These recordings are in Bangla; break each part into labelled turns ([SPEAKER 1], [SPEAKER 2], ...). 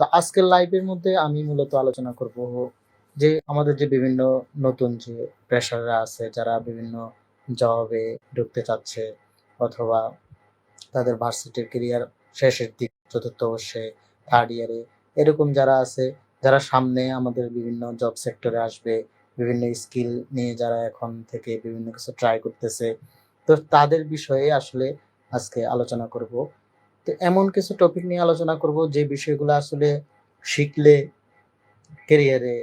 [SPEAKER 1] তো আজকের লাইভের মধ্যে আমি মূলত আলোচনা করব যে আমাদের যে বিভিন্ন নতুন যে প্রেশাররা আছে, যারা বিভিন্ন জবে ঢুকতে চাচ্ছে অথবা তাদের ভার্সিটির কেরিয়ার শেষের দিক, চতুর্থ বর্ষে থার্ড ইয়ারে এরকম যারা আছে, যারা সামনে আমাদের বিভিন্ন জব সেক্টরে আসবে, বিভিন্ন স্কিল নিয়ে যারা এখন থেকে বিভিন্ন কিছু ট্রাই করতেছে, তো তাদের বিষয়ে আসলে আজকে আলোচনা করব। তো এমন কিছু টপিক নিয়ে আলোচনা করব যে বিষয়গুলো আসলে শিখলে কেরিয়ারে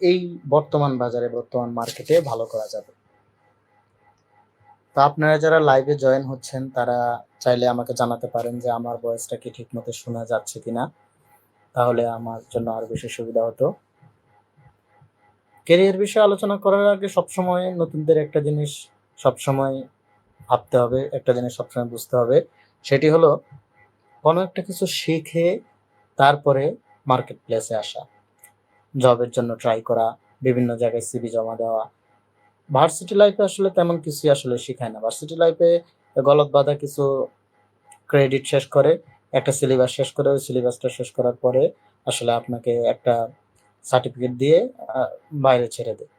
[SPEAKER 1] এই বর্তমান বাজারে, বর্তমান মার্কেটে ভালো করা যাবে। তো আপনারা যারা লাইভে জয়েন হচ্ছেন, তারা চাইলে আমাকে জানাতে পারেন যে আমার ভয়েসটা কি ঠিক মতো শোনা যাচ্ছে কিনা। তাহলে আমার জন্য আরও বেশি সুবিধা হতো। কেরিয়ার বিষয়ে আলোচনা করার আগে সবসময় নতুনদের একটা জিনিস সবসময় ভাবতে হবে, একটা জিনিস সবসময় বুঝতে হবে। সেটি হলো, কোনো একটা কিছু শিখে তারপরে মার্কেট প্লেসে আসা জবের জন্য ট্রাই করা, বিভিন্ন জায়গায় সিভি জমা দেওয়া। ভার্সিটি লাইফে আসলে তেমন কিছুই আসলে শেখায় না। ভার্সিটি লাইফে গলত বাঁধা কিছু ক্রেডিট শেষ করে, একটা সিলেবাস শেষ করে, ওই সিলেবাসটা শেষ করার পরে আসলে আপনাকে একটা সার্টিফিকেট দিয়ে বাইরে ছেড়ে দেয়।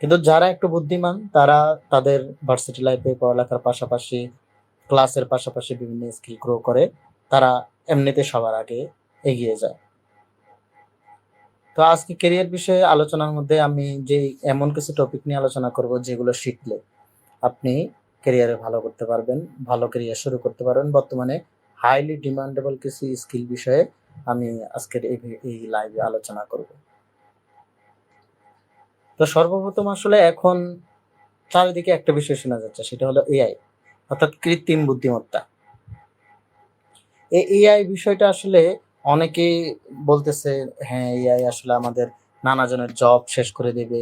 [SPEAKER 1] কিন্তু যারা একটু বুদ্ধিমান, তারা তাদের ভার্সিটি লাইফে পড়ালেখার পাশাপাশি ক্লাসের পাশাপাশি বিভিন্ন স্কিল গ্রো করে, তারা এমনিতে সবার আগে এগিয়ে যায়। তো আজকে কেরিয়ার বিষয়ে আলোচনার মধ্যে আমি যে এমন কিছু টপিক নিয়ে আলোচনা করব, যেগুলো শিখলে আপনি কেরিয়ারে ভালো করতে পারবেন, ভালো কেরিয়ার শুরু করতে পারবেন। বর্তমানে হাইলি ডিমান্ডেবল কিছু স্কিল বিষয়ে আমি আজকের এই এই লাইভে আলোচনা করব। তো সর্বপ্রথম আসলে এখন চারিদিকে একটা বিষয় শোনা যাচ্ছে, সেটা হলো এআই অর্থাৎ কৃত্রিম বুদ্ধিমত্তা। এআই বিষয়টা আসলে অনেকেই বলতেছে হ্যাঁ এআই আসলে আমাদের নানা জনের জব শেষ করে দেবে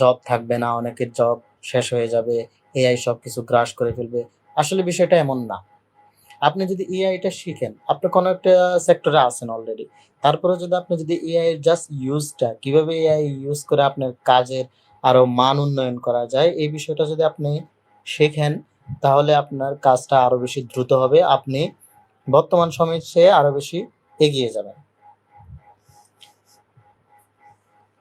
[SPEAKER 1] জব থাকবে না, অনেকের জব শেষ হয়ে যাবে এআই সব কিছু গ্রাস করে ফেলবে। আসলে বিষয়টা এমন না। আপনি যদি এআইটা শিখেন, আপনি কোনো একটা সেক্টরে আছেন অলরেডি তারপরে যদি আপনি যদি এআই এর জাস্ট ইউজটা কীভাবে এআই ইউজ করে আপনার কাজের আরও মান উন্নয়ন করা যায়, এই বিষয়টা যদি আপনি শেখেন তাহলে আপনার কাজটা আরও বেশি দ্রুত হবে। আপনি বর্তমান সময়ের চেয়ে আরও বেশি এগিয়ে যাবেন।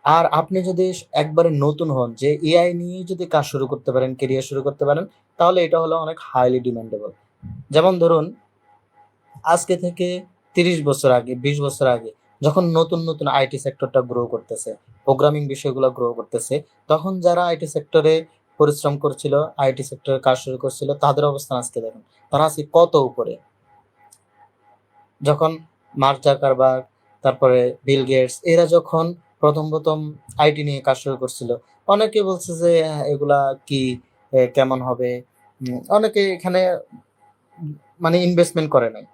[SPEAKER 1] আর আপনি যদি একবারে নতুন হন, যে এআই নিয়ে যদি কাজ শুরু করতে পারেন কেরিয়ার শুরু করতে পারেন, তাহলে এটা হলো অনেক হাইলি ডিমান্ডেবল যেমন ধরুন, আজকে থেকে তিরিশ বছর আগে, বিশ বছর আগে যখন নতুন নতুন আইটি সেক্টরটা গ্রো করতেছে প্রোগ্রামিং বিষয়গুলো গ্রো করতেছে, তখন যারা আইটি সেক্টরে পরিশ্রম করছিল, আইটি সেক্টরে কাজ শুরু করছিল, তাদের অবস্থান আজকে দেখুন। তারা আজকে কত উপরে। যখন মার্ক জাকারবার্গ, তারপরে বিল গেটস, এরা যখন প্রথম প্রথম আইটি নিয়ে কাজ শুরু করছিল, অনেকে বলছে যে এগুলা কি কেমন হবে? অনেকে এখানে মানে ইনভেস্টমেন্ট করে নাই।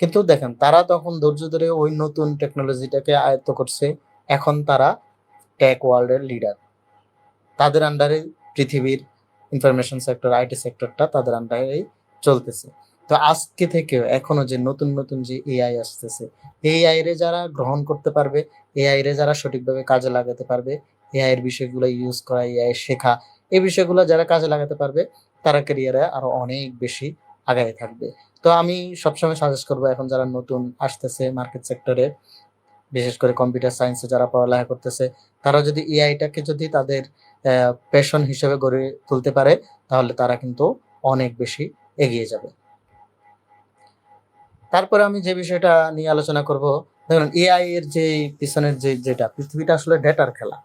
[SPEAKER 1] কিন্তু দেখেন, তারা তখন ধৈর্য ধরে ওই নতুন টেকনোলজিটাকে আয়ত্ত করছে। এখন তারা টেক ওয়ার্ল্ডের লিডার তাদের আন্ডারে পৃথিবীর ইনফরমেশন সেক্টর আইটি সেক্টরটা তাদের আন্ডারেই চলতেছে। তো আজকে থেকেও এখনও যে নতুন নতুন যে এআই আসতেছে এআই রে যারা গ্রহণ করতে পারবে এআই রে যারা সঠিকভাবে কাজে লাগাতে পারবে এআই এর বিষয়গুলো ইউজ করা এআই শেখা, এই বিষয়গুলো যারা কাজে লাগাতে পারবে, তারা ক্যারিয়ারে আরও অনেক বেশি আগায় থাকবে। তো আমি সবসময় সাজেস্ট করব এখন যারা নতুন আসতেছে মার্কেট সেক্টরে বিশেষ করে কম্পিউটার সায়েন্সে যারা পড়ালেখা করতেছে, তারা যদি এআইটাকে যদি তাদের প্যাশন হিসেবে গড়ে তুলতে পারে, তাহলে তারা কিন্তু অনেক বেশি এগিয়ে যাবে। তারপরে আমি যে বিষয়টা নিয়ে আলোচনা করব দেখুন এআই এর যে পিছনের যে যেটা, পৃথিবীটা আসলে ডেটার খেলা।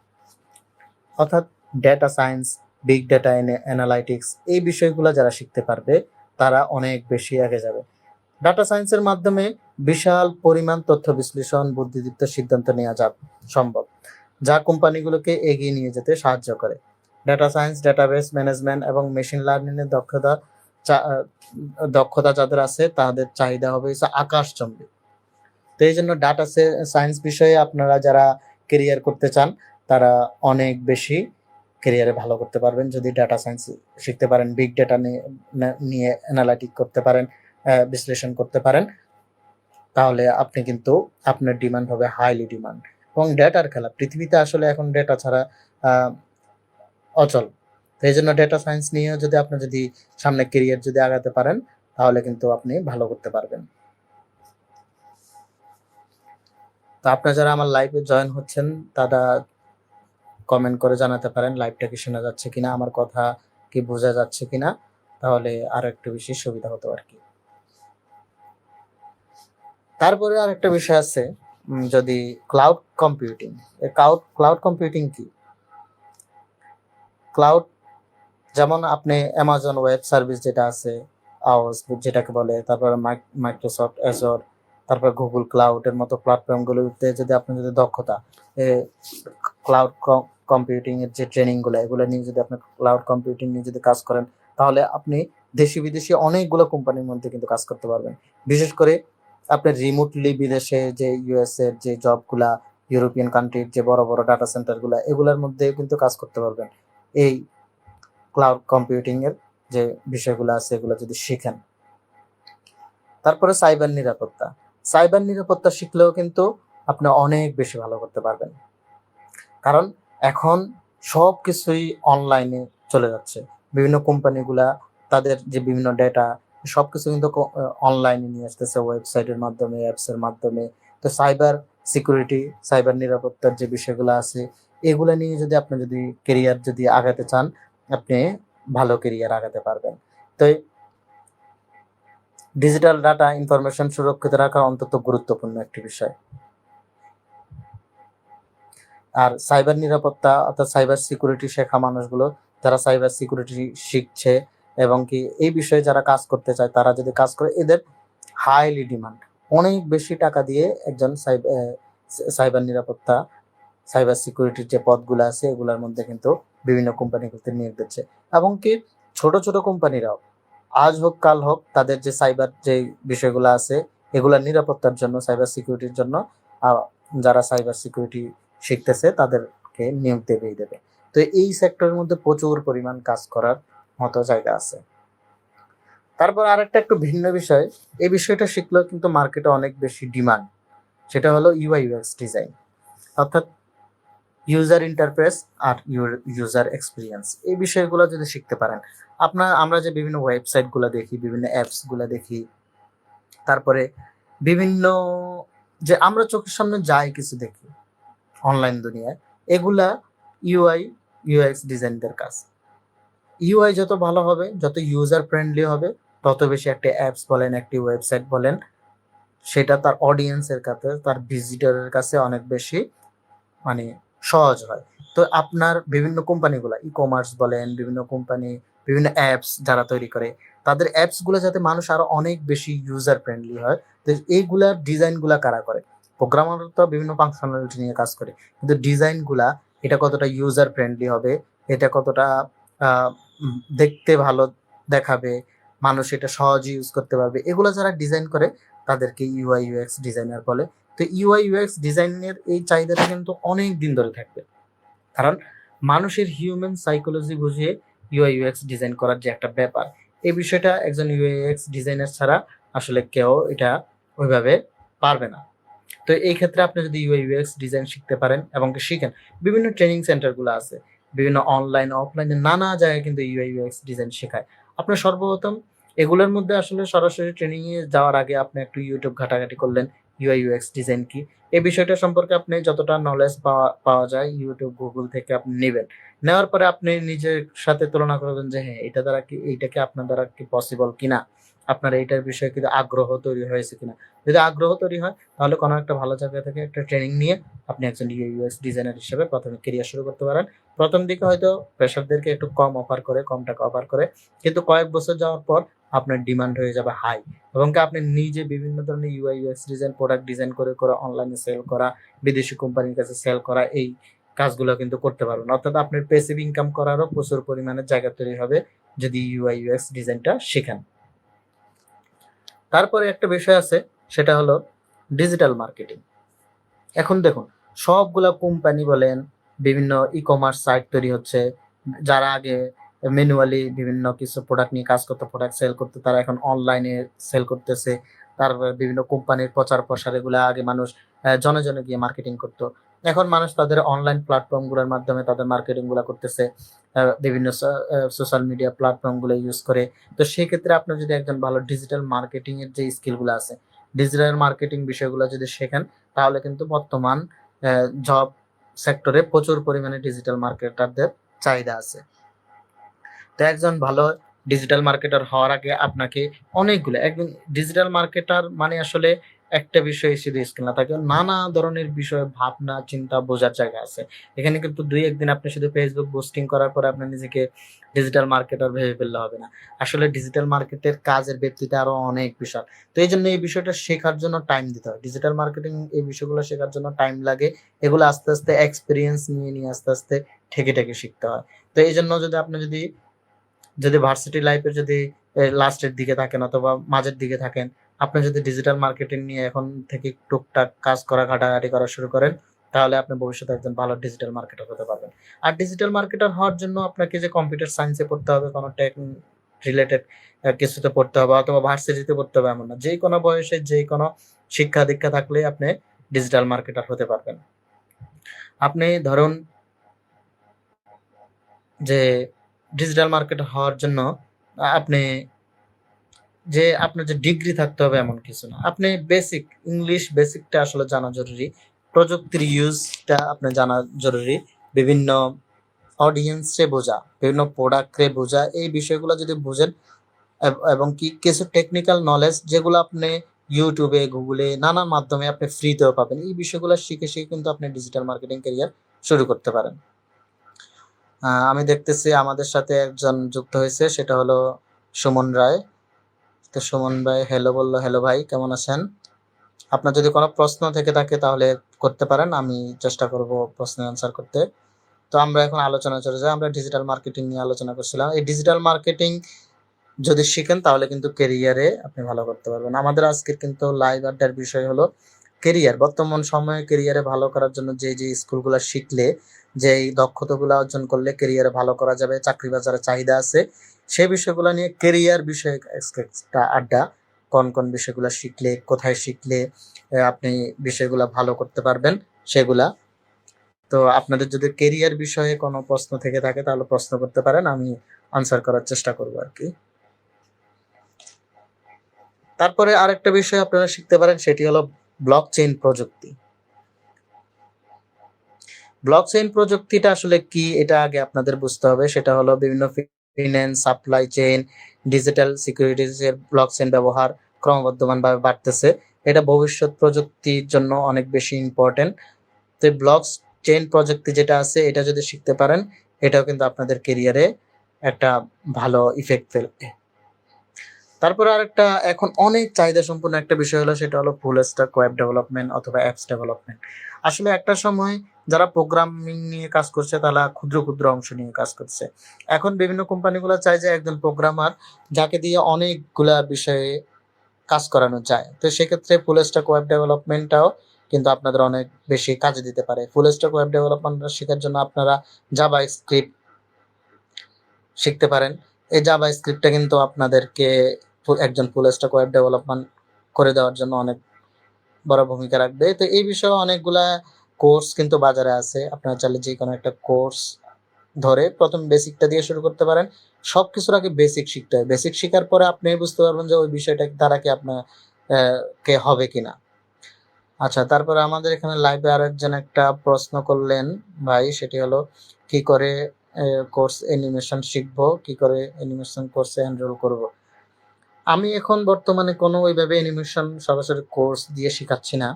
[SPEAKER 1] অর্থাৎ data science big data analytics এই বিষয়গুলো যারা শিখতে পারবে, তারা অনেক বেশি আগে যাবে। ডাটা সায়েন্সের মাধ্যমে বিশাল পরিমাণ তথ্য বিশ্লেষণ, বুদ্ধিদীপ্ত সিদ্ধান্ত নেওয়া যা সম্ভব। যা কোম্পানিগুলোকে এগিয়ে নিয়ে যেতে সাহায্য করে। ডাটা সায়েন্স ডাটাবেস ম্যানেজমেন্ট এবং মেশিন লার্নিং এর দক্ষতা দক্ষতা যাদের আছে, তাদের চাহিদা হবে হচ্ছে আকাশচম্বী। তো এই জন্য ডাটা সায়েন্স বিষয়ে আপনারা যারা কেরিয়ার করতে চান, তারা অনেক বেশি কেরিয়ারে ভালো করতে পারবেন। যদি ডাটা সায়েন্স শিখতে পারেন বিগ ডেটা নিয়ে অ্যানালাইটিক করতে পারেন বিশ্লেষণ করতে পারেন, তাহলে আপনি কিন্তু আপনার ডিমান্ড হবে হাইলি ডিমান্ড এবং ডেটার খেলা। পৃথিবীতে আসলে এখন ডেটা ছাড়া অচল। তো এই জন্য ডেটা সায়েন্স নিয়ে যদি আপনি যদি সামনে কেরিয়ার যদি আগাতে পারেন, তাহলে কিন্তু আপনি ভালো করতে পারবেন। তো আপনারা যারা আমার লাইভে জয়েন হচ্ছেন, তারা কমেন্ট করে জানাতে পারেন লাইভটা কি শোনা যাচ্ছে কিনা, আমার কথা কি বোঝা যাচ্ছে কিনা, তাহলে আরও একটু বেশি সুবিধা হতো আর কি। তারপরে আর একটা বিষয় আছে যদি cloud computing cloud cloud computing কি? ক্লাউড যেমন আপনি অ্যামাজন ওয়েব সার্ভিস যেটা আছে আওয়াজ যেটাকে বলে, তারপরে মাইক্রোসফট অ্যাজর তারপর গুগল ক্লাউডের মতো প্ল্যাটফর্মগুলোতে যদি আপনি যদি দক্ষতা ক্লাউড কম্পিউটিং এর যে ট্রেনিংগুলো, এগুলো নিয়ে যদি আপনি ক্লাউড কম্পিউটিং নিয়ে যদি কাজ করেন, তাহলে আপনি দেশি বিদেশি অনেকগুলো কোম্পানির মধ্যে কিন্তু কাজ করতে পারবেন। বিশেষ করে আপনি রিমোটলি বিদেশে যে ইউএস এর যে জবগুলা ইউরোপিয়ান কান্ট্রির যে বড় বড় ডাটা সেন্টারগুলা, এগুলোর মধ্যে কিন্তু কাজ করতে পারবেন। এই ক্লাউড কম্পিউটিং এর যে বিষয়গুলো আছে, এগুলো যদি শিখেন। তারপরে সাইবার নিরাপত্তা। সাইবার নিরাপত্তা শিখলেও কিন্তু আপনি অনেক বেশি ভালো করতে পারবেন। কারণ এখন সব কিছুই অনলাইনে চলে যাচ্ছে। বিভিন্ন কোম্পানিগুলা তাদের যে বিভিন্ন ডেটা সবকিছু কিন্তু অনলাইনে নিয়ে আসতেছে ওয়েবসাইটের মাধ্যমে অ্যাপস এর মাধ্যমে। তো সাইবার সিকিউরিটি সাইবার নিরাপত্তার যে বিষয়গুলো আছে, এগুলো নিয়ে যদি আপনি যদি কেরিয়ার যদি আগাতে চান, আপনি ভালো কেরিয়ার আগাতে পারবেন। তো ডিজিটাল ডাটা ইনফরমেশন সুরক্ষিত রাখা অন্তত গুরুত্বপূর্ণ একটি বিষয়। আর সাইবার নিরাপত্তা অর্থাৎ সাইবার সিকিউরিটি শেখা মানুষগুলো, যারা সাইবার সিকিউরিটি শিখছে এবং কি এই বিষয়ে যারা কাজ করতে চায়, তারা যদি কাজ করে, এদের হাইলি ডিমান্ড অনেক বেশি টাকা দিয়ে একজন সাইবার নিরাপত্তা সাইবার সিকিউরিটির যে পদগুলো আছে, এগুলোর মধ্যে কিন্তু বিভিন্ন কোম্পানিগুলোতে নিয়োগ দিচ্ছে। এবং কি ছোট ছোট কোম্পানিরাও আজ হোক, কাল হোক, তাদের যে সাইবার যে বিষয়গুলো আছে এগুলার নিরাপত্তার জন্য সাইবার সিকিউরিটির জন্য যারা সাইবার সিকিউরিটি শিখতেছে, তাদেরকে নিয়োগ দেবেই দেবে। তো এই সেক্টরের মধ্যে প্রচুর পরিমাণ কাজ করার মতো জায়গা আছে। তারপর আরেকটা একটু ভিন্ন বিষয়, এই বিষয়টা শিখলেও কিন্তু মার্কেটে অনেক বেশি ডিমান্ড সেটা হলো ইউআই ইউএক্স ডিজাইন অর্থাৎ ইউজার ইন্টারফেস আর ইউজার এক্সপিরিয়েন্স এই বিষয়গুলো যদি শিখতে পারেন, আপনার, আমরা যে বিভিন্ন ওয়েবসাইটগুলো দেখি, বিভিন্ন অ্যাপসগুলো দেখি, তারপরে বিভিন্ন যে আমরা চোখের সামনে যাই কিছু দেখি অনলাইন দুনিয়ায়, এগুলা ইউআই ইউএক্স ডিজাইনদের কাজ। ইউআই যত ভালো হবে, যত ইউজার ফ্রেন্ডলি হবে, তত বেশি একটা অ্যাপস বলেন, একটি ওয়েবসাইট বলেন, সেটা তার অডিয়েন্সের কাছে, তার ভিজিটরের কাছে অনেক বেশি মানে সহজ হয়। তো আপনার বিভিন্ন কোম্পানিগুলো ই কমার্স বলেন, বিভিন্ন কোম্পানি বিভিন্ন অ্যাপস যারা তৈরি করে, তাদের অ্যাপসগুলো যাতে মানুষ আরও অনেক বেশি ইউজার ফ্রেন্ডলি হয়, তো এইগুলার ডিজাইনগুলা কারা করে? প্রোগ্রামার তো বিভিন্ন ফাংশনালিটি নিয়ে কাজ করে, কিন্তু ডিজাইনগুলা এটা কতটা ইউজার ফ্রেন্ডলি হবে, এটা কতটা দেখতে ভালো দেখাবে, মানুষ এটা সহজে ইউজ করতে পারবে। এগুলো যারা ডিজাইন করে, তাদেরকে ইউআই ইউএক্স ডিজাইনার বলে। তো ইউআই ইউএক্স ডিজাইনের এই চাহিদাটা কিন্তু অনেক দিন ধরে থাকবে। কারণ মানুষের হিউম্যান সাইকোলজি বুঝিয়ে ইউআই ইউএক্স ডিজাইন করার যে একটা ব্যাপার, এই বিষয়টা একজন ইউআইএক্স ডিজাইনার ছাড়া আসলে কেউ এটা ওইভাবে পারবে না। তো এই ক্ষেত্রে আপনি যদি ইউআই ইউএক্স ডিজাইন শিখতে পারেন এবং শিখেন, বিভিন্ন ট্রেনিং সেন্টারগুলো আছে। বিভিন্ন অনলাইন অফলাইনে নানা জায়গায় কিন্তু ইউআই ইউএক্স ডিজাইন শেখায়। আপনার সর্বপ্রথম এগুলোর মধ্যে আসলে সরাসরি ট্রেনিং এ যাওয়ার আগে আপনি একটু ইউটিউব ঘাটাঘাটি করলেন ইউআই ইউএক্স ডিজাইন কি? এই বিষয়টা সম্পর্কে আপনি যতটা নলেজ পাওয়া পাওয়া যায় ইউটিউব গুগল থেকে আপনি নেবেন। নেওয়ার পরে আপনি নিজের সাথে তুলনা করবেন যে হ্যাঁ এটা দ্বারা কি এইটাকে আপনার দ্বারা কি পসিবল কিনা? আপনার এইটার বিষয়ে কিন্তু আগ্রহ তৈরি হয়েছে কিনা। যদি আগ্রহ তৈরি হয়, তাহলে কোনো একটা ভালো জায়গা থেকে একটা ট্রেনিং নিয়ে আপনি একজন ইউএস ডিজাইনার হিসেবে প্রথমে কেরিয়ার শুরু করতে পারেন। প্রথম দিকে হয়তো প্রেশারদেরকে একটু কম অফার করে, কম টাকা অফার করে, কিন্তু কয়েক বছর যাওয়ার পর আপনার ডিমান্ড হয়ে যাবে হাই এবং কি আপনি নিজে বিভিন্ন ধরনের UI UX design product design করে করে অনলাইনে সেল করা, বিদেশি কোম্পানির কাছে সেল করা, এই কাজগুলো কিন্তু করতে পারবেন। অর্থাৎ আপনার পেসিভ ইনকাম করারও প্রচুর পরিমাণে জায়গা তৈরি হবে যদি ইউআই ইউএক্স ডিজাইনটা শেখেন। তারপরে একটা বিষয় আছে, সেটা হলো ডিজিটাল মার্কেটিং এখন দেখুন, সবগুলা কোম্পানি বলেন, বিভিন্ন ই কমার্স সাইট তৈরি হচ্ছে, যারা আগে ম্যানুয়ালি বিভিন্ন কিছু প্রোডাক্ট নিয়ে কাজ করতো প্রোডাক্ট সেল করতো, তারা এখন অনলাইনে সেল করতেছে। তারপর বিভিন্ন কোম্পানির প্রচার প্রসার এগুলো আগে মানুষ জনে জনে গিয়ে মার্কেটিং করতো। এখন মানুষ তাদের অনলাইন প্ল্যাটফর্মগুলোর মাধ্যমে তাদের মার্কেটিংগুলা করতেছে বিভিন্ন সোশ্যাল মিডিয়া প্ল্যাটফর্মগুলো ইউজ করে। তো সেই ক্ষেত্রে আপনার যদি একজন ভালো ডিজিটাল মার্কেটিং এর যে স্কিলগুলো আছে ডিজিটাল মার্কেটিং বিষয়গুলো যদি শেখেন, তাহলে কিন্তু বর্তমান জব সেক্টরে প্রচুর পরিমাণে ডিজিটাল মার্কেটারদের চাহিদা আছে। তো একজন ভালো ডিজিটাল মার্কেটার হওয়ার আগে আপনাকে অনেকগুলো একদম ডিজিটাল মার্কেটার মানে আসলে একটা বিষয় শুধু স্কিল না থাকে। নানা ধরনের বিষয়, ভাবনা, চিন্তা বোঝার জায়গা আছে। এখানে কিন্তু দুই একদিন আপনি শুধু ফেসবুক পোস্টিং করার পরে আপনি নিজেকে ডিজিটাল মার্কেটার ভেবে ফেললে হবে না। আসলে ডিজিটাল মার্কেটের কাজের ব্যক্তিটা আরও অনেক বিশাল। তো এই জন্য এই বিষয়টা শেখার জন্য টাইম দিতে হয়। ডিজিটাল মার্কেটিং এই বিষয়গুলো শেখার জন্য টাইম লাগে। এগুলো আস্তে আস্তে এক্সপিরিয়েন্স নিয়ে নিয়ে আস্তে আস্তে ঠেকে ঠেকে শিখতে হয়। তো এই জন্য যদি আপনি যদি যদি ভার্সিটি লাইফের যদি লাস্টের দিকে থাকেন অথবা মাঝের দিকে থাকেন আপনি যদি ডিজিটাল মার্কেটিং নিয়ে এখন থেকে টুকটাক কাজ করা, ঘাটাঘাটি করা শুরু করেন, তাহলে আপনি ভবিষ্যতে একজন ভালো ডিজিটাল মার্কেটার হতে পারবেন। আর ডিজিটাল মার্কেটার হওয়ার জন্য আপনাকে যে কম্পিউটার সায়েন্সে পড়তে হবে, কোনো টেক রিলেটেড কিছুতে পড়তে হবে, অথবা ভার্সিটিতে পড়তে হবে এমন না। যে কোনো বয়সে, যে কোনো শিক্ষা দীক্ষা থাকলে আপনি ডিজিটাল মার্কেটার হতে পারবেন। আপনি ধরুন যে ডিজিটাল মার্কেটার হওয়ার জন্য আপনি যে আপনার যে ডিগ্রি থাকতে হবে এমন কিছু না। আপনি বেসিক ইংলিশ বেসিকটা আসলে জানা জরুরি। প্রযুক্তির ইউজটা আপনি জানা জরুরি। বিভিন্ন অডিয়েন্সে বোঝা, বিভিন্ন প্রোডাক্টে বোঝা। এই বিষয়গুলো যদি বুঝেন এবং কি কিছু টেকনিক্যাল নলেজ যেগুলো আপনি ইউটিউবে গুগলে নানান মাধ্যমে আপনি ফ্রিতেও পাবেন, এই বিষয়গুলো শিখে শিখে কিন্তু আপনি ডিজিটাল মার্কেটিং ক্যারিয়ার শুরু করতে পারেন। আমি দেখতেছি আমাদের সাথে একজন যুক্ত হয়েছে, সেটা হলো সুমন রায়। তো সুমন ভাই হ্যালো বলল হ্যালো ভাই, কেমন আছেন? আপনার যদি কোনো প্রশ্ন থেকে থাকে তাহলে করতে পারেন, আমি চেষ্টা করব প্রশ্নের অ্যান্সার করতে। তো আমরা এখন আলোচনা চলে যাই, আমরা ডিজিটাল মার্কেটিং নিয়ে আলোচনা করছিলাম। এই ডিজিটাল মার্কেটিং যদি শিখেন তাহলে কিন্তু কেরিয়ারে আপনি ভালো করতে পারবেন। আমাদের আজকের কিন্তু লাইভ আড্ডার বিষয় হলো কেরিয়ার বর্তমান সময়ে কেরিয়ারে ভালো করার জন্য যে যে স্কুলগুলো শিখলে যে দক্ষতাগুলো অর্জন করলে কেরিয়ারে ভালো করা যাবে, চাকরি বাজারে চাহিদা আছে সেই বিষয়গুলো নিয়ে কেরিয়ার বিষয়ে একটা আড্ডা। কোন কোন বিষয়গুলো শিখলে, কোথায় শিখলে আপনি বিষয়গুলো ভালো করতে পারবেন সেগুলা। তো আপনাদের যদি কেরিয়ার বিষয়ে কোনো প্রশ্ন থেকে থাকে তাহলে প্রশ্ন করতে পারেন, আমি আনসার করার চেষ্টা করব আর কি। তারপরে আরেকটা বিষয় আপনারা শিখতে পারেন, সেটি হলো ব্লক চেইন প্রযুক্তি। ব্লক চেইন প্রযুক্তিটা আসলে কি, এটা আগে আপনাদের বুঝতে হবে। সেটা হলো বিভিন্ন finance supply chain digital securities এর ব্লক চেইন ব্যবহার ক্রমবর্ধমানভাবে বাড়তেছে। এটা ভবিষ্যৎ প্রযুক্তির জন্য অনেক বেশি ইম্পর্টেন্ট তো ব্লক চেইন প্রযুক্তি যেটা আছে, এটা যদি শিখতে পারেন, এটাও কিন্তু আপনাদের কেরিয়ারে একটা ভালো ইফেক্ট ফেলবে। তারপরে আরেকটা, এখন অনেক চাহিদা সম্পূর্ণ একটা বিষয় হলো সেটা হলো ফুল স্ট্যাক ওয়েব ডেভেলপমেন্ট অথবা অ্যাপস ডেভেলপমেন্ট আসলে একটা সময় যারা প্রোগ্রামিং নিয়ে কাজ করছে তারা ক্ষুদ্র ক্ষুদ্র অংশ নিয়ে কাজ করছে। এখন বিভিন্ন কোম্পানিগুলো চায় যে একজন প্রোগ্রামার যাকে দিয়ে অনেকগুলা বিষয়ে কাজ করানো যায়। তো সেক্ষেত্রে ফুল স্ট্যাক ওয়েব ডেভেলপমেন্টটাও কিন্তু আপনাদের অনেক বেশি কাজে দিতে পারে। ফুল স্ট্যাক ওয়েব ডেভেলপমেন্ট শেখার জন্য আপনারা জাভা স্ক্রিপ্ট শিখতে পারেন। এই জাভা স্ক্রিপ্টটা কিন্তু আপনাদেরকে একজন ফুল স্ট্যাক ওয়েব ডেভেলপমেন্ট করে দেওয়ার জন্য অনেক বড় ভূমিকা রাখবে। তো এই বিষয়ে অনেকগুলা কোর্স কিন্তু বাজারে আছে। আপনারা চাইলে যে কোনো একটা কোর্স ধরে প্রথম বেসিকটা দিয়ে শুরু করতে পারেন। সব কিছুর আগে বেসিক শিখতে হয়। বেসিক শেখার পরে আপনি বুঝতে পারবেন যে ওই বিষয়টা দ্বারা কি আপনার কে হবে কিনা। আচ্ছা তারপরে আমাদের এখানে লাইভে আরেকজন একটা প্রশ্ন করলেন ভাই, সেটি হলো, কি করে কোর্স অ্যানিমেশন শিখব? কি করে অ্যানিমেশন কোর্সে এনরোল করব? আমি এখন বর্তমানে কোনো ওইভাবে অ্যানিমেশন সরাসরি কোর্স দিয়ে শেখাচ্ছি না।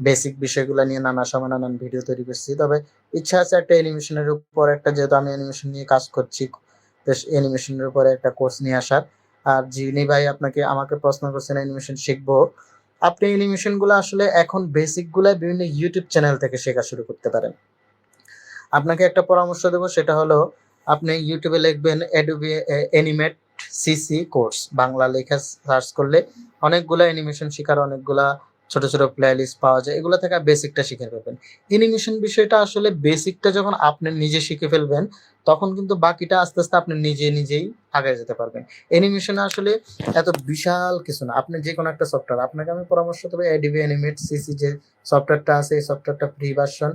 [SPEAKER 1] বেসিক বিষয়গুলো নিয়ে নানা সময় নানান ভিডিও তৈরি করছি। তবে ইচ্ছা আছে একটা অ্যানিমেশনের উপর একটা, যেহেতু আমি অ্যানিমেশন নিয়ে কাজ করছি, বেশ অ্যানিমেশনের উপরে একটা কোর্স নিয়ে আসার। আর যিনি ভাই আপনাকে, আমাকে প্রশ্ন করছেন অ্যানিমেশন শিখব। আপনি অ্যানিমেশনগুলো আসলে এখন বেসিকগুলা বিভিন্ন ইউটিউব চ্যানেল থেকে শেখা শুরু করতে পারেন। আপনাকে একটা পরামর্শ দেবো, সেটা হলো আপনি ইউটিউবে লিখবেন Adobe animate CC course Bangla লেখা সার্চ করলে অনেকগুলা অ্যানিমেশন শেখার অনেকগুলা ছোট ছোট প্লে লিস্ট পাওয়া যায়, এগুলো থেকে বেসিকটা শিখে ফেলবেন। অ্যানিমেশন বিষয়টা আসলে বেসিকটা যখন আপনি নিজে শিখে ফেলবেন, তখন কিন্তু বাকিটা আস্তে আস্তে আপনি নিজে নিজেই আগে যেতে পারবেন। অ্যানিমেশনে আসলে এত বিশাল কিছু না, আপনি যে কোনো একটা সফটওয়্যার আপনাকে আমি পরামর্শ দেবো এডিবি অ্যানিমেট সিসি যে সফটওয়্যারটা আছে, এই সফটওয়্যারটা ফ্রি ভার্সন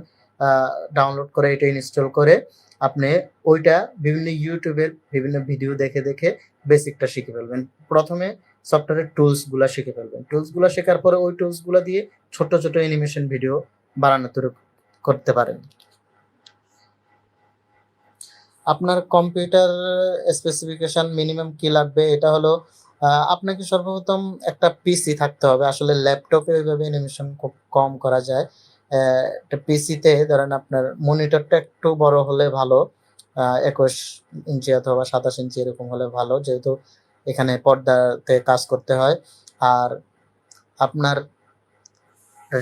[SPEAKER 1] ডাউনলোড করে এটা ইনস্টল করে আপনি ওইটা বিভিন্ন ইউটিউবের বিভিন্ন ভিডিও দেখে দেখে বেসিকটা শিখে ফেলবেন। প্রথমে সফটওয়্যারের টুলসগুলো শিখে ফেলবেন। টুলসগুলো শেখার পরে ওই টুলসগুলো দিয়ে ছোট ছোট অ্যানিমেশন ভিডিও বানানো করতে পারেন। আপনার কম্পিউটার স্পেসিফিকেশন মিনিমাম কি লাগবে? এটা হলো আপনাকে সর্বপ্রথম একটা পিসি থাকতে হবে। আসলে ল্যাপটপে ওইভাবে অ্যানিমেশন খুব কম করা যায়। একটা পিসিতে ধরেন আপনার মনিটরটা একটু বড় হলে ভালো। একুশ ইঞ্চি অথবা সাতাশ ইঞ্চি এরকম হলে ভালো, যেহেতু এখানে পর্দাতে কাজ করতে হয়। আর আপনার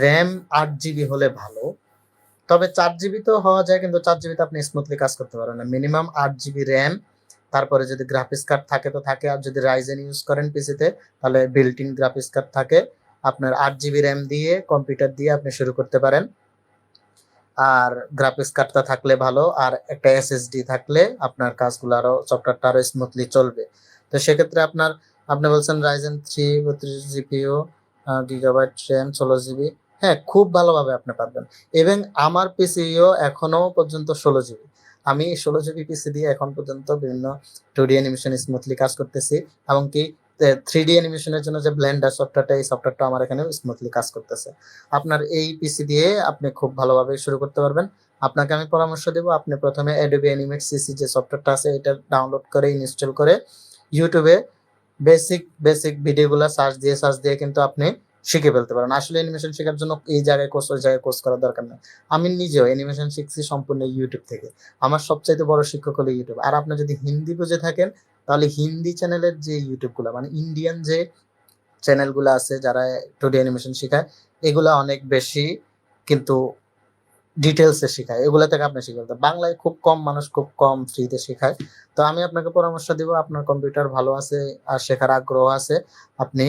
[SPEAKER 1] র্যাম আট জিবি হলে ভালো, তবে চার জিবি তো হওয়া যায়, কিন্তু চার জিবিতে আপনি স্মুথলি কাজ করতে পারবেন না। মিনিমাম আট জিবি র্যাম, তারপরে যদি গ্রাফিক্স কার্ড থাকে তো থাকে, আর যদি রাইজেন ইউজ করেন পিসিতে তাহলে বিল্ট ইন গ্রাফিক্স কার্ড থাকে। আপনার আট জিবি র্যাম দিয়ে কম্পিউটার দিয়ে আপনি শুরু করতে পারেন। আর গ্রাফিক্স কার্ডটা থাকলে ভালো, আর একটা এসএসডি থাকলে আপনার কাজগুলো আরও সফটওয়্যারটা আরও স্মুথলি চলবে। তো সেক্ষেত্রে আপনার, আপনি বলছেন রাইজেন থ্রি বত্রিশ জিপিও গিগাবাইট র্যাম ষোলো জিবি হ্যাঁ খুব ভালোভাবে আপনি পারবেন। এবং আমার পিসিও এখনও পর্যন্ত ষোলো জিবি আমি ষোলো জিবি পিসি দিয়ে এখন পর্যন্ত বিভিন্ন টু ডি অ্যানিমেশন স্মুথলি কাজ করতেছি এমনকি থ্রি ডি অ্যানিমেশনের জন্য যে ব্লেন্ডার সফটওয়্যারটা এই সফটওয়্যারটা আমার এখানে স্মুথলি কাজ করতেছে। আপনার এই পিসি দিয়ে আপনি খুব ভালোভাবে শুরু করতে পারবেন। আপনাকে আমি পরামর্শ দেব, আপনি প্রথমে অ্যাডোবি অ্যানিমেট সিসি যে সফটওয়্যারটা আছে, এটা ডাউনলোড করে ইনস্টল করে ইউটিউবে বেসিক বেসিক ভিডিওগুলো সার্চ দিয়ে সার্চ দিয়ে কিন্তু আপনি শিখে ফেলতে পারেন। আসলে অ্যানিমেশন শেখার জন্য এই জায়গায় কোর্স ওই জায়গায় কোর্স করার দরকার নেই। আমি নিজেও অ্যানিমেশন শিখছি সম্পূর্ণ ইউটিউব থেকে। আমার সবচাইতে বড় শিক্ষক হলো ইউটিউব আর আপনি যদি হিন্দি বুঝে থাকেন, তাহলে হিন্দি চ্যানেলের যে ইউটিউবগুলো মানে ইন্ডিয়ান যে চ্যানেলগুলো আছে যারা টু ডি অ্যানিমেশন শেখায়, এগুলা অনেক বেশি কিন্তু ডিটেলসে শেখায়। এগুলো থেকে আপনি শিখে ফেলতে বাংলায় খুব কম মানুষ খুব কম ফ্রিতে শেখায়। তো আমি আপনাকে পরামর্শ দিব, আপনার কম্পিউটার ভালো আছে আর শেখার আগ্রহ আছে, আপনি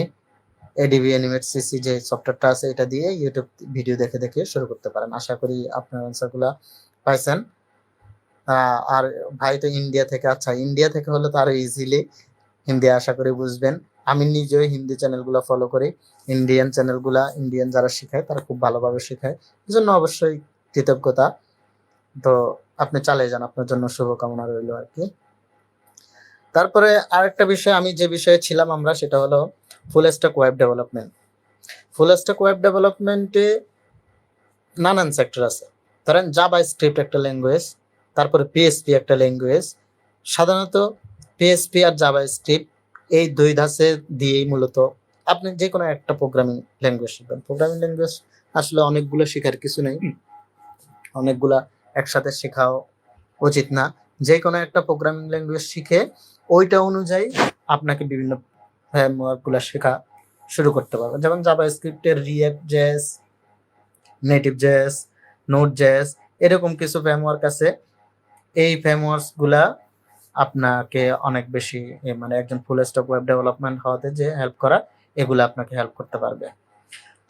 [SPEAKER 1] এডিবি অ্যানিমেট সিসি যে সফটওয়্যারটা আছে, এটা দিয়ে ইউটিউব ভিডিও দেখে দেখে শুরু করতে পারেন। আশা করি আপনার অ্যান্সারগুলো পাইছেন। আর ভাই তো ইন্ডিয়া থেকে। আচ্ছা ইন্ডিয়া থেকে হলে তো আরও ইজিলি হিন্দি আশা করি বুঝবেন। আমি নিজেও হিন্দি চ্যানেলগুলো ফলো করি। ইন্ডিয়ান চ্যানেলগুলা ইন্ডিয়ান যারা শেখায়, তারা খুব ভালোভাবে শেখায়। এই জন্য অবশ্যই কৃতজ্ঞতা। তো আপনি চালিয়ে যান। আপনার জন্য শুভকামনা রইল আর কি। তারপরে আরেকটা বিষয়, আমি যে বিষয়ে ছিলাম আমরা, সেটা হলো full stack web development full stack web ডেভেলপমেন্টে নানান সেক্টর আছে। ধরেন জাবা স্ক্রিপ্ট একটা ল্যাঙ্গুয়েজ তারপরে পিএসপি একটা ল্যাঙ্গুয়েজ সাধারণত পিএসপি আর জাবা স্ক্রিপ্ট এই দুই ধাসে দিয়েই মূলত আপনি যে কোনো একটা প্রোগ্রামিং ল্যাঙ্গুয়েজ শিখবেন। প্রোগ্রামিং ল্যাঙ্গুয়েজ আসলে অনেকগুলো শেখার কিছু নেই। অনেকগুলা একসাথে শেখাও উচিত না। যে কোনো একটা প্রোগ্রামিং ল্যাঙ্গুয়েজ শিখে ওইটা অনুযায়ী আপনাকে বিভিন্ন ফ্রেমওয়ার্কগুলা শেখা শুরু করতে পারবেন যেমন জাভা স্ক্রিপ্টের React JS native JS Node JS এরকম কিছু ফ্রেমওয়ার্ক আছে। এই ফ্রেমওয়ার্কসগুলা আপনাকে অনেক বেশি মানে একজন ফুল স্টক ওয়েব ডেভেলপমেন্ট হওয়াতে যে হেল্প করা, এগুলো আপনাকে হেল্প করতে পারবে।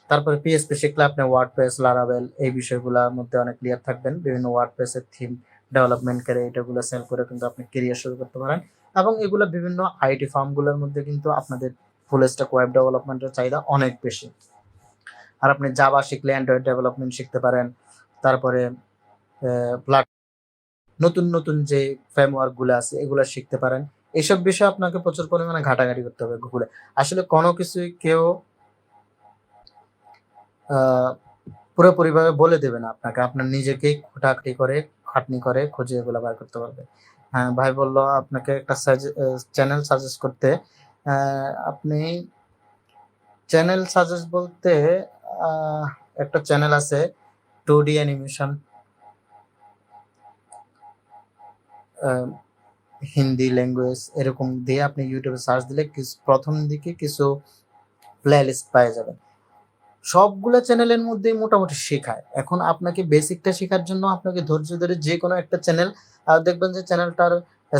[SPEAKER 1] তারপরে পিএসপি শিখলে আপনি ওয়ার্ডপ্রেস লারাবেল এই বিষয়গুলোর মধ্যে অনেক ক্লিয়ার থাকবেন। বিভিন্ন ওয়ার্ডপ্রেসের থিম ডেভেলপমেন্ট করে এটাগুলো সেল করে কিন্তু আপনি কেরিয়ার শুরু করতে পারেন। এবং এগুলো বিভিন্ন আইটি ফার্মগুলোর মধ্যে কিন্তু আপনাদের ফুল স্ট্যাক ওয়েব ডেভেলপমেন্টের চাহিদা অনেক বেশি। আর আপনি জাভা শিখলে অ্যান্ড্রয়েড ডেভেলপমেন্ট শিখতে পারেন। তারপরে নতুন নতুন যে ফ্রেমওয়ার্কগুলো আছে, এগুলো শিখতে পারেন। এইসব বিষয়ে আপনাকে প্রচুর পরিমাণে ঘাটাঘাটি করতে হবে গুগলে আসলে কোনো কিছুই কেউ পুরোপুরিভাবে বলে দেবে না আপনাকে। আপনার নিজেকেই খোটাখাটি করে খাটনি করে খুঁজে এগুলো বার করতে পারবে। হ্যাঁ ভাই বলল আপনাকে একটা চ্যানেল সাজেস্ট করতে। আপনি চ্যানেল সাজেস্ট বলতে একটা চ্যানেল আছে two D animation Hindi language এরকম দিয়ে আপনি ইউটিউবে সার্চ দিলে কিছু প্রথম দিকে কিছু প্লে লিস্ট পাওয়া যাবেন সবগুলো চ্যানেলের মধ্যেই মোটামুটি শেখায়। এখন আপনাকে বেসিকটা শেখার জন্য আপনাকে ধৈর্য ধরে যে কোনো একটা চ্যানেল দেখবেন যে চ্যানেলটার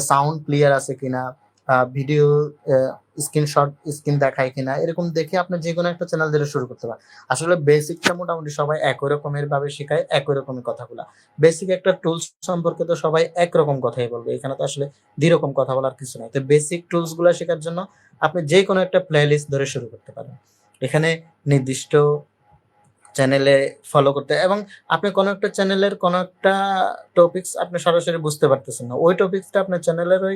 [SPEAKER 1] সাউন্ড ক্লিয়ার আছে কিনা ভিডিও স্ক্রিনশট স্ক্রিন দেখায় কিনা, এরকম দেখে আপনি যে কোনো একটা চ্যানেল ধরে শুরু করতে পারেন। আসলে বেসিকটা মোটামুটি সবাই একই রকমের ভাবে শেখায়, একই রকমের কথাগুলো। বেসিক একটা টুলস সম্পর্কে তো সবাই একরকম কথাই বলবে, এখানে তো আসলে দুই রকম কথা বলার কিছু নাই। তো বেসিক টুলসগুলো শেখার জন্য আপনি যে কোনো একটা প্লে লিস্ট ধরে শুরু করতে পারেন। এখানে নির্দিষ্ট চ্যানেলে ফলো করতে এবং আপনি কোনো একটা চ্যানেলের কোনো একটা টপিকস আপনি সরাসরি বুঝতে পারতেছেন না। ওই টপিকসটা আপনার চ্যানেলের ওই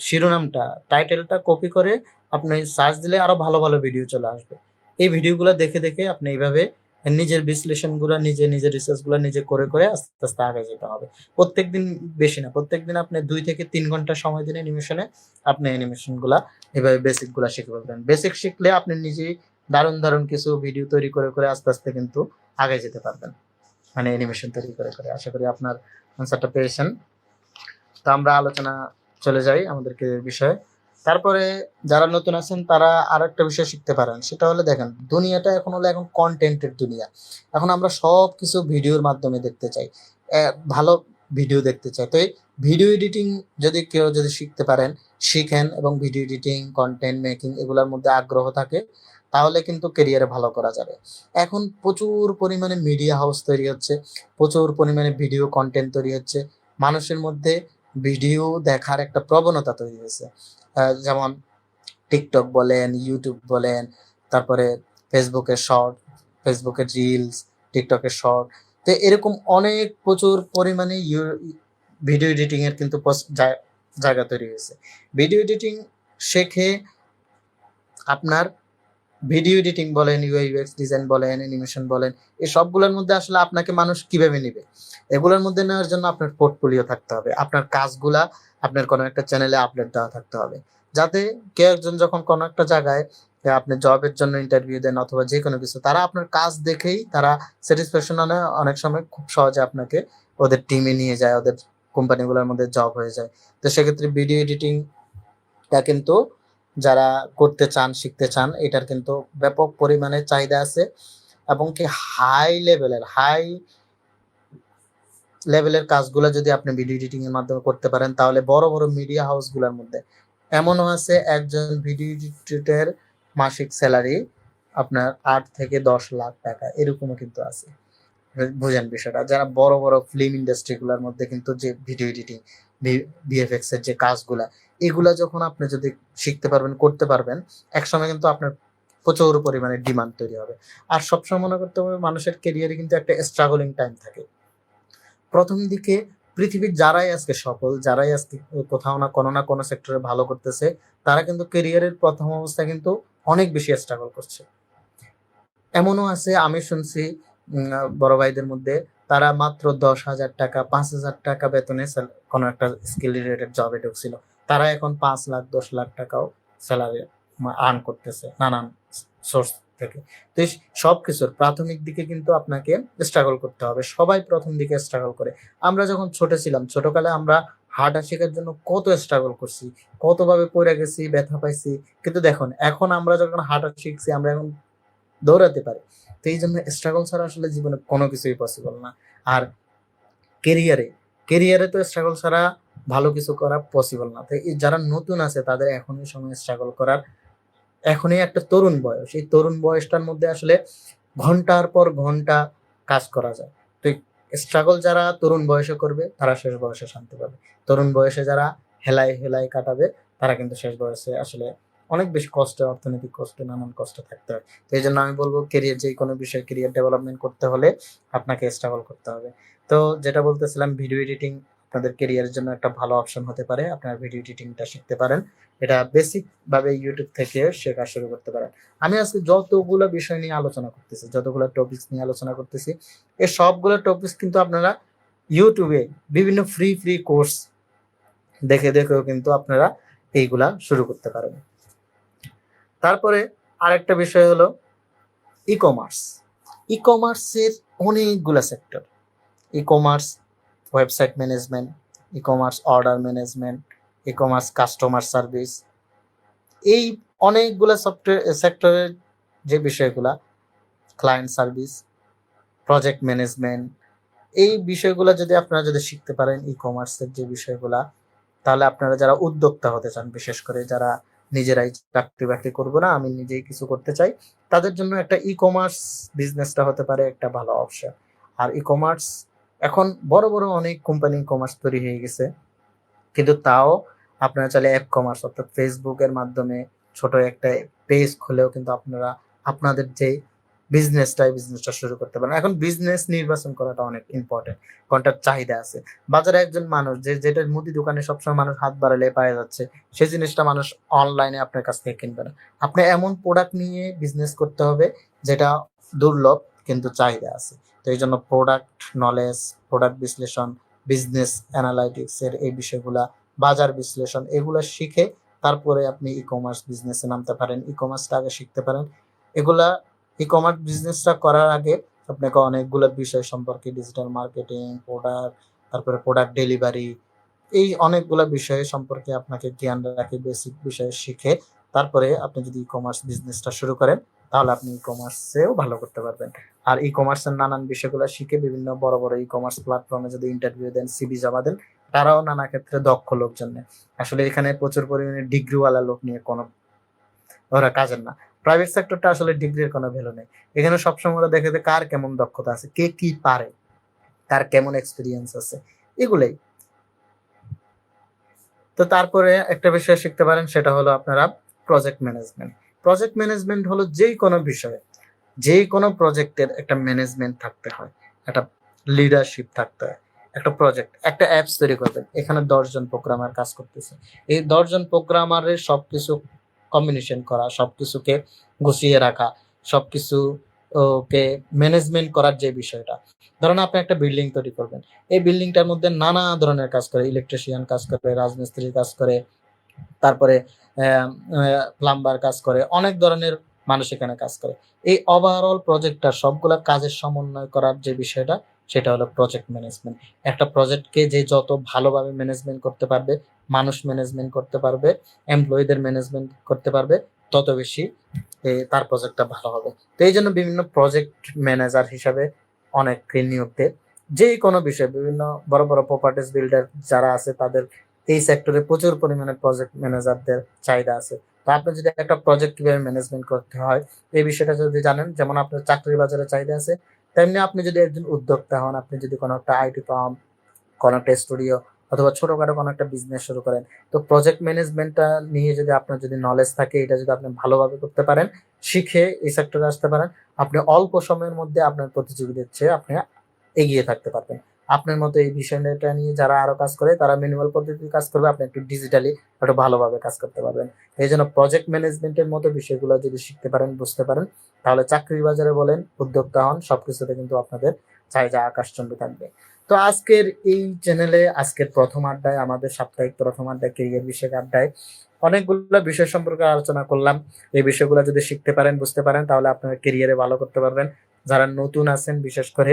[SPEAKER 1] শিরোনামটা টাইটেলটা কপি করে আপনি সার্চ দিলে আরও ভালো ভালো ভিডিও চলে আসবে। এই ভিডিওগুলো দেখে দেখে আপনি এইভাবে নিজের বিশ্লেষণগুলো নিজে নিজের রিসার্চগুলো নিজে করে করে আস্তে আস্তে আগে যেতে হবে। প্রত্যেকদিন বেশি না, প্রত্যেকদিন আপনি দুই থেকে তিন ঘণ্টা সময় দিন অ্যানিমেশনে আপনি অ্যানিমেশনগুলা এভাবে বেসিকগুলা শিখে ফেলবেন। বেসিক শিখলে আপনি নিজেই দারুণ দারুণ কিছু ভিডিও তৈরি করে করে আস্তে আস্তে কিন্তু আগে যেতে পারবেন। মানে অ্যানিমেশন তৈরি করে করে। আশা করি আপনার আনসারটা পেয়েছেন। তো আমরা আলোচনা চলে যাই আমাদেরকে বিষয়ে। তারপরে যারা নতুন আছেন, তারা আর একটা বিষয় শিখতে পারেন। সেটা হলো দেখেন, দুনিয়াটা এখন হলো এখন কন্টেন্টের দুনিয়া। এখন আমরা সব কিছু ভিডিওর মাধ্যমে দেখতে চাই ভালো ভিডিও দেখতে চাই। তো এই ভিডিও এডিটিং যদি কেউ যদি শিখতে পারেন, শিখেন এবং ভিডিও এডিটিং কন্টেন্ট মেকিং এগুলোর মধ্যে আগ্রহ থাকে, তাহলে কিন্তু কেরিয়ারে ভালো করা যাবে। এখন প্রচুর পরিমাণে মিডিয়া হাউস তৈরি হচ্ছে, প্রচুর পরিমাণে ভিডিও কন্টেন্ট তৈরি হচ্ছে। মানুষের মধ্যে ভিডিও দেখার একটা প্রবণতা তৈরি হয়েছে। যেমন টিকটক বলেন, ইউটিউব বলেন, তারপরে ফেসবুকের শর্ট, ফেসবুকের রিলস, টিকটকের শর্ট। তো এরকম অনেক প্রচুর পরিমাণে ভিডিও এডিটিং এর কিন্তু জায়গা তৈরি হয়েছে। ভিডিও এডিটিং শেখে আপনার ভিডিও এডিটিং বলেন ইউএক্স ডিজাইন বলেন অ্যানিমেশন বলেন, এই সবগুলোর মধ্যে আসলে আপনাকে মানুষ কীভাবে নেবে? এগুলোর মধ্যে নেওয়ার জন্য আপনার পোর্টফোলিও থাকতে হবে, আপনার কাজগুলা আপনার কোনো একটা চ্যানেলে আপলোড দেওয়া থাকতে হবে। যাতে কেউ একজন যখন কোনো একটা জায়গায় আপনি জবের জন্য ইন্টারভিউ দেন অথবা যে কোনো কিছু, তারা আপনার কাজ দেখেই তারা স্যাটিসফ্যাকশন আনে, অনেক সময় খুব সহজে আপনাকে ওদের টিমে নিয়ে যায়, ওদের কোম্পানিগুলোর মধ্যে জব হয়ে যায়। তো সেক্ষেত্রে ভিডিও এডিটিংটা কিন্তু যারা করতে চান, শিখতে চান, এটার কিন্তু ব্যাপক পরিমাণে চাহিদা আছে এবং কি হাই লেভেলের হাই লেভেলের কাজগুলো যদি আপনি ভিডিও এডিটিং এর মাধ্যমে করতে পারেন, তাহলে বড় বড় মিডিয়া হাউসগুলোর মধ্যে। এমনও আছে একজন ভিডিও এডিটর মাসিক স্যালারি আপনার আট থেকে দশ লাখ টাকা, এরকমও কিন্তু আছে। বুঝেন বিষয়টা, যারা বড় বড় ফিল্ম ইন্ডাস্ট্রিগুলোর মধ্যে কিন্তু যে ভিডিও এডিটিং ভিএফএক্স এর যে কাজগুলা এগুলা যখন আপনি যদি শিখতে পারবেন, করতে পারবেন, একসময় কিন্তু আপনার প্রচুর পরিমাণে ডিমান্ড তৈরি হবে। আর সবসময় মনে করতে হবে, মানুষের কেরিয়ারে কিন্তু একটা স্ট্রাগলিং টাইম থাকে। প্রথম দিকে পৃথিবীর যারাই আজকে সফল, যারাই আজকে কোথাও না কোনো না কোনো সেক্টরে ভালো করতেছে, তারা কিন্তু কেরিয়ারের প্রথম অবস্থায় কিন্তু অনেক বেশি স্ট্রাগল করছে। এমনও আছে, আমি শুনছি বড় ভাইদের মধ্যে, তারা মাত্র দশ হাজার টাকা, পাঁচ হাজার টাকা বেতনে কোনো একটা স্কিল রিলেটেড জবে ঢুকছিল। তারা এখন পাঁচ লাখ, দশ লাখ টাকাও স্যালারি আর্ন করতেছে নানান সোর্স থেকে। তো সব কিছুর প্রাথমিক দিকে কিন্তু আপনাকে স্ট্রাগল করতে হবে। সবাই প্রথম দিকে স্ট্রাগল করে। আমরা যখন ছোট ছিলাম, ছোটকালে আমরা হাঁটা শেখার জন্য কত স্ট্রাগল করছি, কতভাবে পড়ে গেছি, ব্যথা পাইছি। কিন্তু দেখুন, এখন আমরা যখন হাঁটা শিখছি, আমরা এখন দৌড়াতে পারি। তো এই জন্য স্ট্রাগল ছাড়া আসলে জীবনে কোনো কিছুই পসিবল না। আর কেরিয়ারে কেরিয়ারে তো স্ট্রাগল ছাড়া ভালো কিছু করা পসিবল না। তাই যারা নতুন আছে, তাদের এখনই সময় স্ট্রাগল করার এখনই একটা তরুণ বয়স। এই তরুণ বয়সটার মধ্যে আসলে ঘণ্টার পর ঘণ্টা কাজ করা যায়। তো স্ট্রাগল যারা তরুণ বয়সে করবে, তারা শেষ বয়সে শান্তি পাবে। তরুণ বয়সে যারা হেলায় হেলায় কাটাবে, তারা কিন্তু শেষ বয়সে আসলে অনেক বেশি কষ্টে, অর্থনৈতিক কষ্টে, নানান কষ্ট থাকতে হয়। তো এই জন্য আমি বলব কেরিয়ার যে কোনো বিষয়ে কেরিয়ার ডেভেলপমেন্ট করতে হলে আপনাকে স্ট্রাগল করতে হবে। তো যেটা বলতেছিলাম ভিডিও এডিটিং আপনাদের কেরিয়ারের জন্য একটা ভালো অপশন হতে পারে। আপনার ভিডিও এডিটিংটা শিখতে পারেন। এটা বেসিক ভাবে ইউটিউব থেকে শেখা শুরু করতে পারেন। আমি আজকে যতগুলো বিষয় নিয়ে আলোচনা করতেছি, যতগুলো টপিকস নিয়ে আলোচনা করতেছি এই সবগুলো টপিকস কিন্তু আপনারা ইউটিউবে বিভিন্ন ফ্রি ফ্রি কোর্স দেখে, দেখেও কিন্তু আপনারা এইগুলা শুরু করতে পারেন তারপরে আরেকটা বিষয় হলো ই কমার্স ই কমার্সের অনেকগুলা sector e commerce website management e commerce order management e commerce customer service এই অনেকগুলো সফটওয়্যার সেক্টরের যে বিষয়গুলা ক্লায়েন্ট সার্ভিস প্রজেক্ট ম্যানেজমেন্ট এই বিষয়গুলো যদি আপনারা যদি শিখতে পারেন ই কমার্সের যে বিষয়গুলা, তাহলে আপনারা যারা উদ্যোক্তা হতে চান, বিশেষ করে যারা নিজেরাই চাকরি বাকরি করব না, আমি নিজেই কিছু করতে চাই, তাদের জন্য একটা ই কমার্স বিজনেসটা হতে পারে একটা ভালো অপশন আর ই কমার্স এখন বড় বড় অনেক কোম্পানি কমার্স তৈরি হয়ে গেছে। কিন্তু তাও আপনারা চাইলে অ্যাপ কমার্স অর্থাৎ ফেসবুকের মাধ্যমে ছোট একটা পেজ খুলেও কিন্তু আপনারা আপনাদের যে বিজনেসটাই বিজনেসটা শুরু করতে পারেন। এখন বিজনেস নির্বাচন করাটা অনেক ইম্পর্টেন্ট কোনটার চাহিদা আছে? বাজারে একজন মানুষ যে, যেটা মুদি দোকানে সবসময় মানুষ হাত বাড়ালে পাওয়া যাচ্ছে সেই জিনিসটা মানুষ অনলাইনে আপনার কাছ থেকে কিনবে না। আপনি এমন প্রোডাক্ট নিয়ে বিজনেস করতে হবে যেটা দুর্লভ কিন্তু চাহিদা আছে। তো এই জন্য প্রোডাক্ট নলেজ প্রোডাক্ট বিশ্লেষণ বিজনেস অ্যানালাইটিক্স এর এই বিষয়গুলা, বাজার বিশ্লেষণ, এগুলা শিখে তারপরে আপনি ই কমার্স বিজনেসে নামতে পারেন ই কমার্সটা আগে শিখতে পারেন। এগুলা ই কমার্স বিজনেসটা করার আগে আপনাকে অনেকগুলো বিষয় সম্পর্কে ডিজিটাল মার্কেটিং প্রোডাক্ট তারপরে প্রোডাক্ট ডেলিভারি এই অনেকগুলো বিষয় সম্পর্কে আপনাকে জ্ঞান রাখে বেসিক বিষয় শিখে তারপরে আপনি যদি ই কমার্স বিজনেসটা শুরু করেন তাহলে আপনি ই কমার্সেও ভালো করতে পারবেন। আর ই কমার্সের নানান বিষয়গুলো শিখে বিভিন্ন বড় বড় ই কমার্স প্ল্যাটফর্মে যদি ইন্টারভিউ দেন সিবি জমা দেন, তারাও নানা ক্ষেত্রে দক্ষ লোকজন নেয়। আসলে এখানে প্রচুর পরিমাণে ডিগ্রিওয়ালা লোক নিয়ে কোনো ওরা কাজের না। প্রাইভেট সেক্টরটা আসলে ডিগ্রির কোনো ভ্যালু নেই। এখানে সবসময় ওরা দেখে যে কার কেমন দক্ষতা আছে, কে কি পারে কার কেমন এক্সপিরিয়েন্স আছে, এগুলোই। তো তারপরে একটা বিষয় শিখতে পারেন, সেটা হলো আপনারা প্রজেক্ট ম্যানেজমেন্ট প্রজেক্ট ম্যানেজমেন্ট হলো যেই কোনো বিষয়ে যেই কোনো প্রজেক্টের একটা ম্যানেজমেন্ট থাকতে হয়, একটা লিডারশিপ থাকতে হয়, একটা প্রজেক্ট একটা অ্যাপস তৈরি করবেন এখানে দশজন প্রোগ্রামার কাজ করতেছে। এই দশজন প্রোগ্রামারের সবকিছু কম্বিনেশন করা, সবকিছুকে গুছিয়ে রাখা সবকিছু ওকে ম্যানেজমেন্ট করার যে বিষয়টা। ধরেন আপনি একটা বিল্ডিং তৈরি করবেন। এই বিল্ডিংটার মধ্যে নানা ধরনের কাজ করে ইলেকট্রিশিয়ান কাজ করে, রাজমিস্ত্রি কাজ করে, তারপরে প্লাম্বার কাজ করে, অনেক ধরনের মানুষ এখানে কাজ করে। এই ওভারঅল প্রজেক্টটা সবগুলা কাজের সমন্বয় করার যে বিষয়টা, সেটা হলো প্রজেক্ট ম্যানেজমেন্ট একটা প্রজেক্টকে যে যত ভালোভাবে ম্যানেজমেন্ট করতে পারবে, মানুষ ম্যানেজমেন্ট করতে পারবে এমপ্লয়ীদের ম্যানেজমেন্ট করতে পারবে, তত বেশি তার প্রজেক্টটা ভালো হবে। তো এই জন্য বিভিন্ন প্রজেক্ট ম্যানেজার হিসাবে অনেককে নিয়োগ দেয়। যে কোনো বিষয়, বিভিন্ন বড় বড় প্রপার্টিস বিল্ডার যারা আছে, তাদের এই সেক্টরে প্রচুর পরিমাণে প্রজেক্ট ম্যানেজারদের চাহিদা আছে। আপনি যদি একটা প্রজেক্ট কীভাবে ম্যানেজমেন্ট করতে হয়, এই বিষয়টা যদি জানেন, যেমন আপনার চাকরির বাজারে চাহিদা আছে, তেমনি আপনি যদি একজন উদ্যোক্তা হন, আপনি যদি কোনো একটা আইটি ফার্ম কোনো একটা স্টুডিও অথবা ছোটখাটো কোনো একটা বিজনেস শুরু করেন, তো প্রজেক্ট ম্যানেজমেন্টটা নিয়ে যদি আপনার যদি নলেজ থাকে, এটা যদি আপনি ভালোভাবে করতে পারেন, শিখে এই সেক্টরে আসতে পারেন, আপনি অল্প সময়ের মধ্যে আপনার প্রতিযোগীদের চেয়ে আপনি এগিয়ে থাকতে পারবেন। আপনার মতো এই বিষয়টা নিয়ে যারা আরও কাজ করে, তারা ম্যানুয়াল পদ্ধতিতে কাজ করবে, আপনি একটু ডিজিটালি একটু ভালোভাবে কাজ করতে পারবেন। এই জন্য প্রজেক্ট ম্যানেজমেন্টের মতো বিষয়গুলো যদি শিখতে পারেন, বুঝতে পারেন, তাহলে চাকরির বাজারে বলেন, উদ্যোক্তা হন, সবকিছুতে কিন্তু আপনাদের চাই চাহিদা আকাশচম্বী থাকবে। তো আজকের এই চ্যানেলে আজকের প্রথম আড্ডায়, আমাদের সাপ্তাহিক প্রথম আড্ডায় কেরিয়ার বিষয়ক আড্ডায় অনেকগুলো বিষয় সম্পর্কে আলোচনা করলাম। এই বিষয়গুলো যদি শিখতে পারেন, বুঝতে পারেন, তাহলে আপনার কেরিয়ারে ভালো করতে পারবেন। যারা নতুন আছেন, বিশেষ করে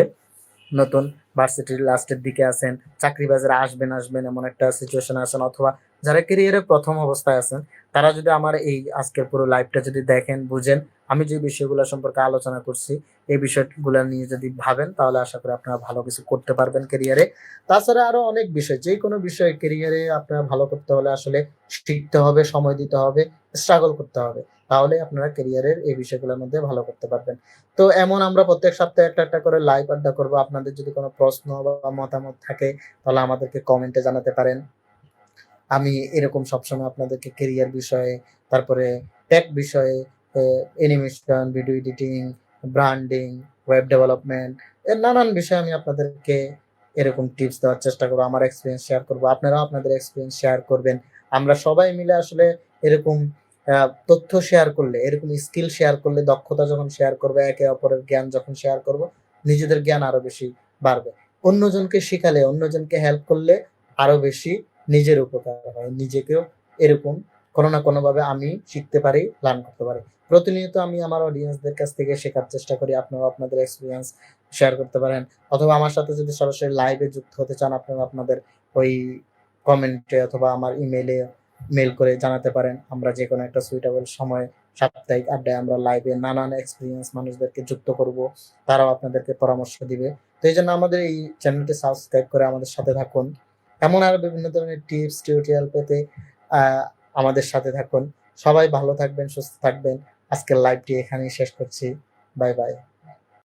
[SPEAKER 1] নতুন ভার্সিটির লাস্টের দিকে আছেন, চাকরি বাজারে আসবেন আসবেন এমন একটা সিচুয়েশন আছেন অথবা যারা কেরিয়ারে প্রথম অবস্থায় আছেন, তারা যদি আমার এই আজকের পুরো লাইভটা যদি দেখেন, বুঝেন, আমি যে বিষয়গুলো সম্পর্কে আলোচনা করছি, এই বিষয়গুলো নিয়ে যদি ভাবেন, তাহলে আশা করি আপনারা ভালো কিছু করতে পারবেন কেরিয়ারে তাছাড়া আরও অনেক বিষয়, যে কোনো বিষয় কেরিয়ারে আপনারা ভালো করতে হলে আসলে শিখতে হবে, সময় দিতে হবে স্ট্রাগল করতে হবে। তাহলে আপনারা কেরিয়ারের এই বিষয়গুলোর মধ্যে ভালো করতে পারবেন। তো এমন আমরা প্রত্যেক সপ্তাহে একটা একটা করে লাইভ আড্ডা করব। আপনাদের যদি কোনো প্রশ্ন বা মতামত থাকে, তাহলে আমাদেরকে কমেন্টে জানাতে পারেন। আমি এরকম সবসময় আপনাদেরকে কেরিয়ার বিষয়ে, তারপরে টেক বিষয়ে animation video editing branding web development এর নানান বিষয়ে আমি আপনাদেরকে এরকম টিপস দেওয়ার চেষ্টা করব, আমার এক্সপিরিয়েন্স শেয়ার করব। আপনারাও আপনাদের এক্সপিরিয়েন্স শেয়ার করবেন। আমরা সবাই মিলে আসলে এরকম তথ্য শেয়ার করলে, এরকম স্কিল শেয়ার করলে, দক্ষতা যখন শেয়ার করবে, একে অপরের জ্ঞান যখন শেয়ার করব, নিজেদের জ্ঞান আরও বেশি বাড়বে। অন্যজনকে শেখালে, অন্যজনকে হেল্প করলে আরও বেশি নিজের উপকার হয়। নিজেকেও এরকম কোনো না কোনো ভাবে আমি শিখতে পারি লার্ন করতে পারি। প্রতিনিয়ত আমি আমার অডিয়েন্সদের কাছ থেকে শেখার চেষ্টা করি আপনারা আপনাদের এক্সপিরিয়েন্স শেয়ার করতে পারেন। অথবা আমার সাথে যদি সরাসরি লাইভে যুক্ত হতে চান, আপনারা আপনাদের ওই কমেন্টে অথবা আমার ইমেইলে মেল করে জানাতে পারেন। আমরা যে কোনো একটা সুইটেবল সময়, সাপ্তাহিক আড্ডায় আমরা লাইভে নানান এক্সপিরিয়েন্স মানুষদেরকে যুক্ত করব। তারাও আপনাদেরকে পরামর্শ দিবে। তো এই জন্য আমাদের এই চ্যানেলটি সাবস্ক্রাইব করে আমাদের সাথে থাকুন। এমন আরও বিভিন্ন ধরনের টিপস টিউটোরিয়াল পেতে আমাদের সাথে থাকুন। সবাই ভালো থাকবেন, সুস্থ থাকবেন। আজকের লাইভটি এখানেই শেষ করছি। Bye bye